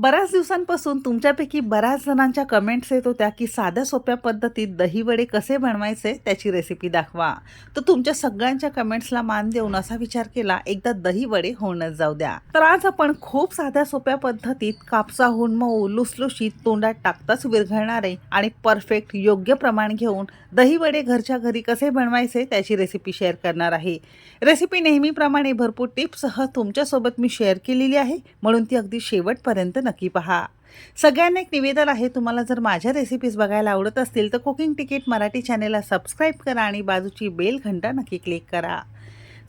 बऱ्याच दिवसांपासून तुमच्यापैकी बऱ्याच जणांच्या कमेंट्स येत होत्या की साध्या सोप्या पद्धतीत दहीवडे कसे बनवायचे त्याची रेसिपी दाखवा. तर तुमच्या सगळ्यांच्या कमेंट्सला मान देऊन असा विचार केला एकदा दहीवडे होणच जाऊ द्या. तर आज आपण खूप साध्या सोप्या पद्धतीत कापसाहून मऊ लुसलुशीत तोंडात टाकताच विरघळणारे आणि परफेक्ट योग्य प्रमाण घेऊन दहीवडे घरच्या घरी कसे बनवायचे त्याची रेसिपी शेअर करणार आहे. रेसिपी नेहमीप्रमाणे भरपूर टिप्ससह तुमच्यासोबत मी शेअर केलेली आहे. म्हणून ती अगदी शेवटपर्यंत नक्की पहा. सगळ्यांना एक निवेदन आहे तुम्हाला जर माझ्या रेसिपीज बघायला आवडत असतील तर कुकिंग तिकीट मराठी चॅनेलला सबस्क्राईब करा आणि बाजूची बेल घंटा नक्की क्लिक करा.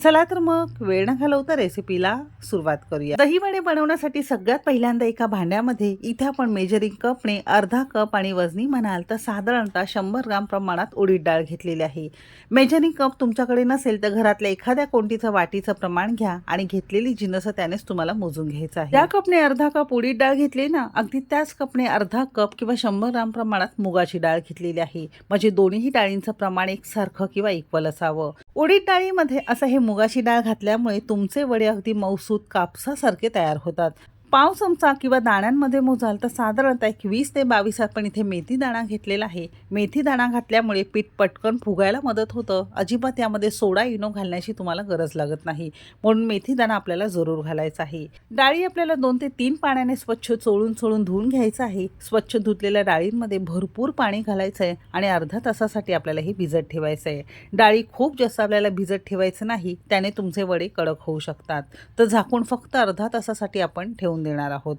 चला तर मग वेळ न घालवता रेसिपीला सुरुवात करूया. दहीवडे बनवण्यासाठी सगळ्यात पहिल्यांदा एका भांड्यामध्ये इथे आपण मेजरिंग कपने अर्धा कप आणि वजनी म्हणाल तर साधारणतः शंभर ग्राम प्रमाणात उडीद डाळ घेतलेली आहे. मेजरिंग कप तुमच्याकडे नसेल तर घरातल्या एखाद्या कोणतीचं वाटीचं प्रमाण घ्या आणि घेतलेली जिनस त्यानेच तुम्हाला मोजून घ्यायचं आहे. त्या कपने अर्धा कप उडीद डाळ घेतली ना अगदी त्याच कपने अर्धा कप किंवा शंभर ग्राम प्रमाणात मुगाची डाळ घेतलेली आहे. म्हणजे दोन्ही डाळींचं प्रमाण एकसारखं किंवा इक्वल असावं. उडीद डाळीमध्ये असं हे मुगाची डाळ घातल्यामुळे तुमचे वडे अगदी मौसूद कापसासारखे तयार होतात. पाव चमचा किंवा दाण्यांमध्ये मोजाल तर साधारणतः एक वीस ते बावीस आपण इथे मेथी दाणा घेतलेला आहे. मेथी दाणा घातल्यामुळे पीठ पटकन फुगायला मदत होतं. अजिबात यामध्ये सोडा इनो घालण्याची तुम्हाला गरज लागत नाही. म्हणून मेथी दाणा आपल्याला जरूर घालायचा आहे. डाळी आपल्याला दोन ते तीन पाण्याने स्वच्छ चोळून चोळून धुवून घ्यायचं आहे. स्वच्छ धुतलेल्या डाळींमध्ये भरपूर पाणी घालायचं आहे आणि अर्धा तासासाठी आपल्याला हे भिजत ठेवायचं आहे. डाळी खूप जास्त आपल्याला भिजत ठेवायचं नाही त्याने तुमचे वडे कडक होऊ शकतात. तर झाकून फक्त अर्धा तासासाठी आपण ठेवून देणार आहोत.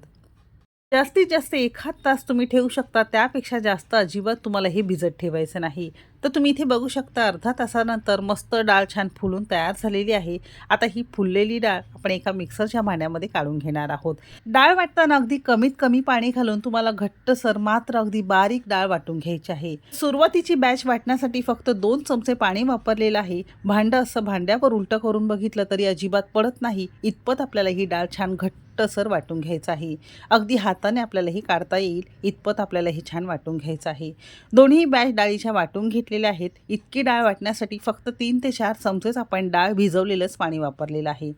जास्तीत जास्त एखाद तास तुम्ही ठेवू शकता त्यापेक्षा जास्त अजिबात तुम्हाला हे भिजत ठेवायचं नाही. तर तुम्ही इथे बघू शकता अर्धा तासानंतर मस्त डाळ छान फुलून तयार झालेली आहे. आता ही फुललेली डाळ आपण एका मिक्सरच्या भांड्यामध्ये काढून घेणार आहोत. डाळ वाटताना अगदी कमीत कमी पाणी घालून तुम्हाला घट्टसर मात्र अगदी बारीक डाळ वाटून घ्यायची आहे. सुरुवातीची बॅच वाटण्यासाठी फक्त दोन चमचे पाणी वापरलेलं आहे. भांडं असं भांड्यावर उलटं करून बघितलं तरी अजिबात पडत नाही. इतपत आपल्याला ही डाळ छान घट्ट टसर वाटून घ्यायचं आहे. अगदी हाताने आपल्यालाही काढता येईल. इतपत आपल्याला हे छान वाटून घ्यायचं आहे. दोन्ही बॅच डाळीच्या वाटून घेतलेल्या आहेत. इतकी डाळ वाटण्यासाठी फक्त तीन ते चार चमचेच आपण डाळ भिजवलेलंच पाणी वापरलेलं आहे.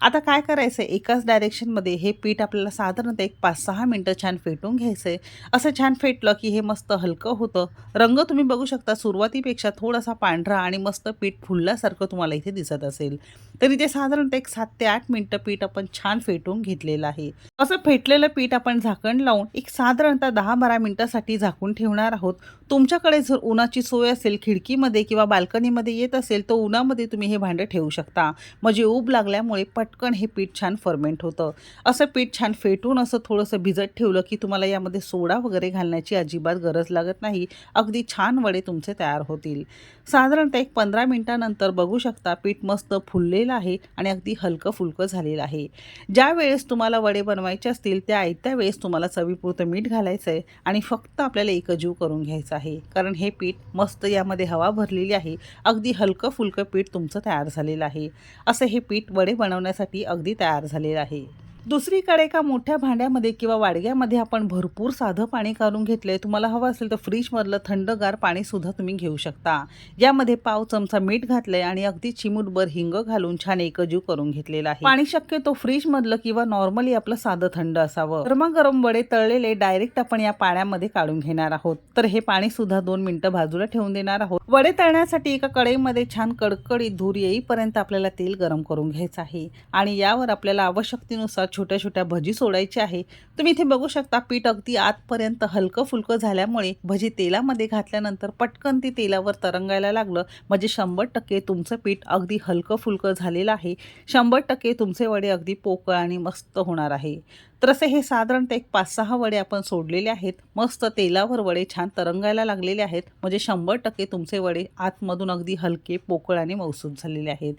आता काय करायचं आहे एकाच डायरेक्शनमध्ये हे पीठ आपल्याला साधारणतः एक पाच सहा मिनटं छान फेटून घ्यायचं आहे असं छान फेटलं की हे मस्त हलकं होतं. रंग तुम्ही बघू शकता सुरुवातीपेक्षा थोडासा पांढरा आणि मस्त पीठ फुलल्यासारखं तुम्हाला इथे दिसत असेल. तर इथे साधारणतः एक सात ते आठ मिनटं पीठ आपण छान फेटून घेतलेलं आहे. असं फेटलेलं पीठ आपण झाकण लावून एक साधारणतः दहा बारा मिनटासाठी झाकून ठेवणार आहोत. तुमच्याकडे जर उन्हाची सोय असेल खिडकीमध्ये किंवा बाल्कनीमध्ये येत असेल तर उन्हामध्ये तुम्ही हे भांडं ठेवू शकता. म्हणजे ऊब लागल्यामुळे पटकन हे पीठ छान फर्मेंट होतं. असं पीठ छान फेटून असं थोडंसं भिजत ठेवलं की तुम्हाला यामध्ये सोडा वगैरे घालण्याची अजिबात गरज लागत नाही. अगदी छान वडे तुमचे तयार होतील. साधारणतः एक पंधरा मिनटानंतर बघू शकता पीठ मस्त फुललेलं आहे आणि अगदी हलकं फुलकं झालेलं आहे. ज्या वेळेस तुम्हाला वडे बनवायचे असतील त्या आयत्या वेळेस तुम्हाला चवीपुरतं मीठ घालायचं आहे आणि फक्त आपल्याला एकजीव करून घ्यायचं आहे. कारण हे पीठ मस्त यामध्ये हवा भरलेली आहे. अगदी हलकं फुलकं पीठ तुमचं तयार झालेलं आहे. असं हे पीठ वडे बनवण्यासाठी अगदी तयार झालेलं आहे. दुसरीकडे एका मोठ्या भांड्यामध्ये किंवा वाडग्यामध्ये आपण भरपूर साधं पाणी काढून घेतलंय. तुम्हाला हवं असेल तर फ्रीजमधलं थंडगार पाणीसुद्धा तुम्ही घेऊ शकता. यामध्ये पाव चमचा मीठ घातलंय आणि अगदी चिमूटभर हिंग घालून छान एकजीव करून घेतलेला आहे. पाणी शक्यतो फ्रीजमधलं किंवा नॉर्मली आपलं साधं थंड असावं. गरमागरम वडे तळलेले डायरेक्ट आपण या पाण्यामध्ये काढून घेणार आहोत. तर हे पाणी सुद्धा दोन मिनिटं बाजूला ठेवून देणार आहोत. वडे तळण्यासाठी एका कढईमध्ये छान कडकडीत धूर येईपर्यंत आपल्याला तेल गरम करून घ्यायचं आहे. आणि यावर आपल्याला आवश्यकतेनुसार छोट्या छोट्या भजी सोडायची आहे. तुम्ही इथे बघू शकता पीठ अगदी आतपर्यंत हलकं फुलकं झाल्यामुळे भजी तेलामध्ये घातल्यानंतर पटकन ती तेलावर तरंगायला लागलं. म्हणजे शंभर टक्के तुमचं पीठ अगदी हलकं फुलकं झालेलं आहे. शंभर टक्के तुमचे वडे अगदी पोकळ आणि मस्त होणार आहे. तर असे हे साधारणतः एक पाच सहा वडे आपण सोडलेले आहेत. मस्त तेलावर वडे छान तरंगायला लागलेले आहेत. म्हणजे शंभर टक्के तुमचे वडे आतमधून अगदी हलके पोकळ आणि मौसूद झालेले आहेत.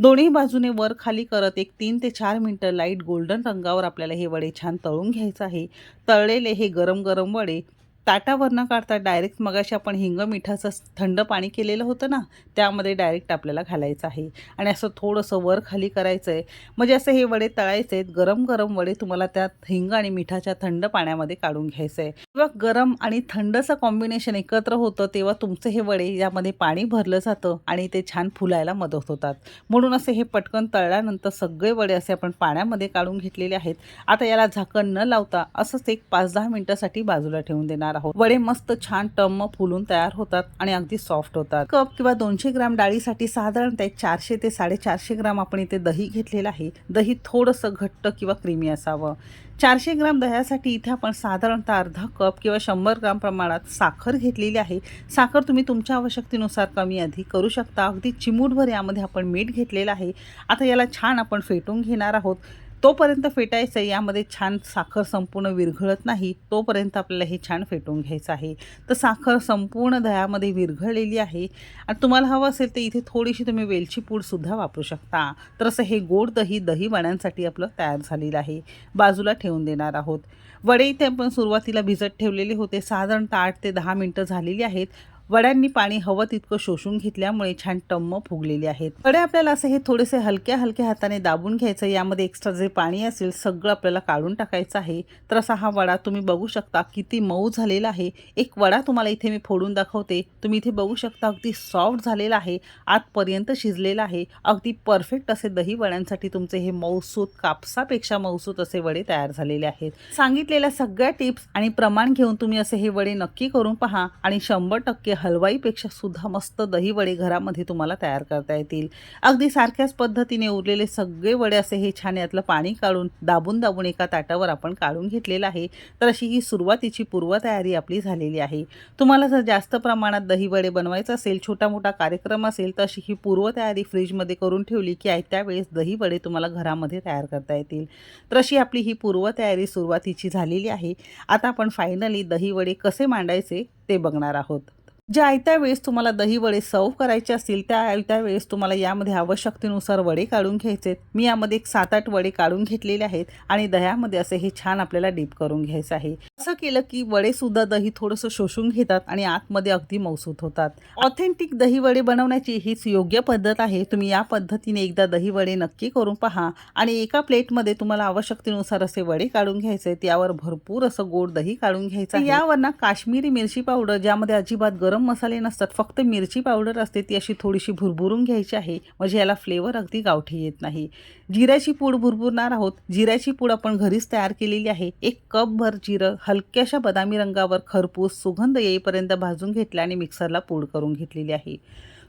दोन्ही बाजूने वर खाली करत एक तीन ते चार मिनटं लाइट गोल्डन रंगावर आपल्याला हे वडे छान तळून घ्यायचं आहे. तळलेले हे गरम गरम वडे ताटावर न काढता डायरेक्ट मगाशी आपण हिंग मिठाचं थंड पाणी केलेलं होतं ना त्यामध्ये डायरेक्ट आपल्याला घालायचं आहे. आणि असं थोडंसं वर खाली करायचं आहे म्हणजे असं हे वडे तळायचे आहेत गरम गरम वडे तुम्हाला त्यात हिंग आणि मिठाच्या थंड पाण्यामध्ये काढून घ्यायचं आहे किंवा गरम आणि थंडचं कॉम्बिनेशन एकत्र होतं तेव्हा तुमचे हे वडे यामध्ये पाणी भरलं जातं आणि ते छान फुलायला मदत होतात. म्हणून असे हे पटकन तळल्यानंतर सगळे वडे असे आपण पाण्यामध्ये काढून घेतलेले आहेत. आता याला झाकण न लावता असंच एक पाच दहा मिनटासाठी बाजूला ठेवून देणार आहोत. वडे मस्त छान टम्म फुलून तयार होतात आणि अगदी सॉफ्ट होतात. कप किंवा दोनशे ग्राम डाळीसाठी साधारणतः एक चारशे ते साडेचारशे ग्राम आपण इथे दही घेतलेलं आहे. दही थोडंसं घट्ट किंवा क्रीमी असावं. चारशे ग्राम दह्यासाठी इथे आपण साधारणतः अर्धा कप किंवा शंभर ग्राम प्रमाणात साखर घेतलेली आहे. साखर तुम्ही तुमच्या आवश्यकतेनुसार कमी अधिक करू शकता. अगदी चिमूटभर यामध्ये आपण मीठ घेतलेलं आहे. आता याला छान आपण फेटून घेणार आहोत. तोपर्यंत फेटायचं आहे यामध्ये छान साखर संपूर्ण विरघळत नाही तोपर्यंत आपल्याला हे छान फेटून घ्यायचं आहे. तर साखर संपूर्ण दह्यामध्ये विरघळलेली आहे. आणि तुम्हाला हवं असेल तर इथे थोडीशी तुम्ही वेलची पूडसुद्धा वापरू शकता. तर असं हे गोड दही दही वड्यांसाठी आपलं तयार झालेलं आहे. बाजूला ठेवून देणार आहोत. वडे इथे आपण सुरुवातीला भिजत ठेवलेले होते. साधारणतः आठ ते दहा मिनटं झालेली आहेत. वड्यांनी पाणी हवं तितकं शोषून घेतल्यामुळे छान टम्म फुगलेले आहेत. वडे आपल्याला असे हे थोडेसे हलक्या हलक्या हाताने दाबून घ्यायचं यामध्ये एक्स्ट्रा जे पाणी असेल सगळं आपल्याला काढून टाकायचं आहे. तर असा हा वडा तुम्ही बघू शकता किती मऊ झालेला आहे. एक वडा तुम्हाला इथे मी फोडून दाखवते. तुम्ही इथे बघू शकता अगदी सॉफ्ट झालेला आहे. आतपर्यंत शिजलेला आहे. अगदी परफेक्ट असे दही वड्यांसाठी तुमचे हे मऊसूत कापसापेक्षा मऊसूत असे वडे तयार झालेले आहेत. सांगितलेल्या सगळ्या टिप्स आणि प्रमाण घेऊन तुम्ही असे हे वडे नक्की करून पहा आणि शंभर टक्के हलवाईपेक्षा सुद्धा मस्त दही वडे घरामध्ये तुम्हाला तयार करता येतील. अगदी सारख्याच पद्धतीने उरलेले सगळे वडे असे हे छान यातलं पाणी काढून दाबून दाबून एका ताटावर आपण काढून घेतलेलं आहे. तर अशी ही सुरुवातीची पूर्वतयारी आपली झालेली आहे. तुम्हाला जर जास्त प्रमाणात दही वडे बनवायचं असेल छोटा मोठा कार्यक्रम असेल तर अशी ही पूर्वतयारी फ्रीजमध्ये करून ठेवली की आयत्या वेळेस दही वडे तुम्हाला घरामध्ये तयार करता येतील. तर अशी आपली ही पूर्वतयारी सुरुवातीची झालेली आहे. आता आपण फायनली दही वडे कसे मांडायचे ते बघणार आहोत. ज्या आयत्या वेळेस तुम्हाला दही वडे सर्व करायचे असतील त्या आयत्या वेळेस तुम्हाला यामध्ये आवश्यकतेनुसार वडे काढून घ्यायचे. मी यामध्ये एक सात आठ वडे काढून घेतलेले आहेत आणि दह्यामध्ये असे हे छान आपल्याला डीप करून घ्यायचं आहे. असं केलं की वडे सुद्धा दही थोडंसं शोषून घेतात आणि आतमध्ये अगदी मौसूत होतात. ऑथेंटिक दही वडे बनवण्याची हीच योग्य पद्धत आहे. तुम्ही या पद्धतीने एकदा दही वडे नक्की करून पहा आणि एका प्लेटमध्ये तुम्हाला आवश्यकतेनुसार असे वडे काढून घ्यायचे. त्यावर भरपूर असं गोड दही काढून घ्यायचं यावर ना काश्मीरी मिरची पावडर ज्यामध्ये अजिबात गरम मसाले नसतात फक्त मिरची पावडर असते ती अशी थोडीशी भुरभुरून घ्यायची आहे. म्हणजे याला फ्लेवर अगदी गावठी येत नाही. जिऱ्याची पूड भुरभुरणार आहोत. जिऱ्याची पूड आपण घरीच तयार केलेली आहे. एक कपभर जिरं हलक्याशा बदामी रंगावर खरपूस सुगंध येईपर्यंत भाजून घेतला आणि मिक्सरला पूड करून घेतलेली आहे.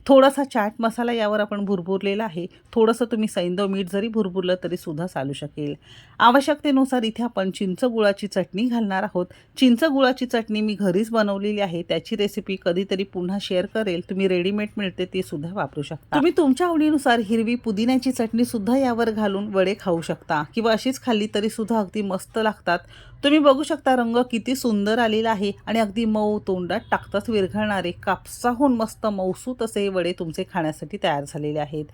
थोडासा चाट मसाला यावर आपण भुरभुरलेला आहे. थोडंसं तुम्ही सैंदव मीठ जरी भुरभुरलं तरी सुद्धा चालू शकेल. आवश्यकतेनुसार इथे आपण चिंच गुळाची चटणी घालणार आहोत. चिंच गुळाची चटणी मी घरीच बनवलेली आहे. त्याची रेसिपी कधीतरी पुन्हा शेअर करेल. तुम्ही रेडीमेड मिळते ती सुद्धा वापरू शकता. तुम्ही तुमच्या आवडीनुसार हिरवी पुदिन्याची चटणी सुद्धा यावर घालून वडे खाऊ शकता. किंवा अशीच खाल्ली तरी सुद्धा अगदी मस्त लागतात. तुम्ही बघू शकता रंग किती सुंदर आलेला आहे आणि अगदी मऊ तोंडात टाकताच विरघळणारे कापसाहून मस्त मौसूत असे हे वडे तुमचे खाण्यासाठी तयार झालेले आहेत.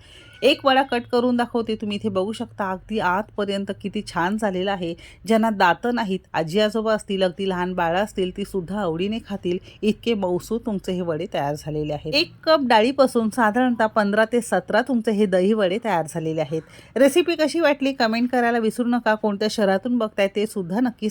एक वडा कट करून दाखवते तुम्ही इथे बघू शकता अगदी आतपर्यंत किती छान झालेला आहे. ज्यांना दातं नाहीत आजी आजोबा असतील अगदी लहान बाळं असतील ती सुद्धा आवडीने खातील. इतके मौसूत तुमचे हे वडे तयार झालेले आहेत. एक कप डाळीपासून साधारणतः पंधरा ते सतरा तुमचे हे दही वडे तयार झालेले आहेत. रेसिपी कशी वाटली कमेंट करायला विसरू नका. कोणत्या शहरातून बघताय ते सुद्धा नक्की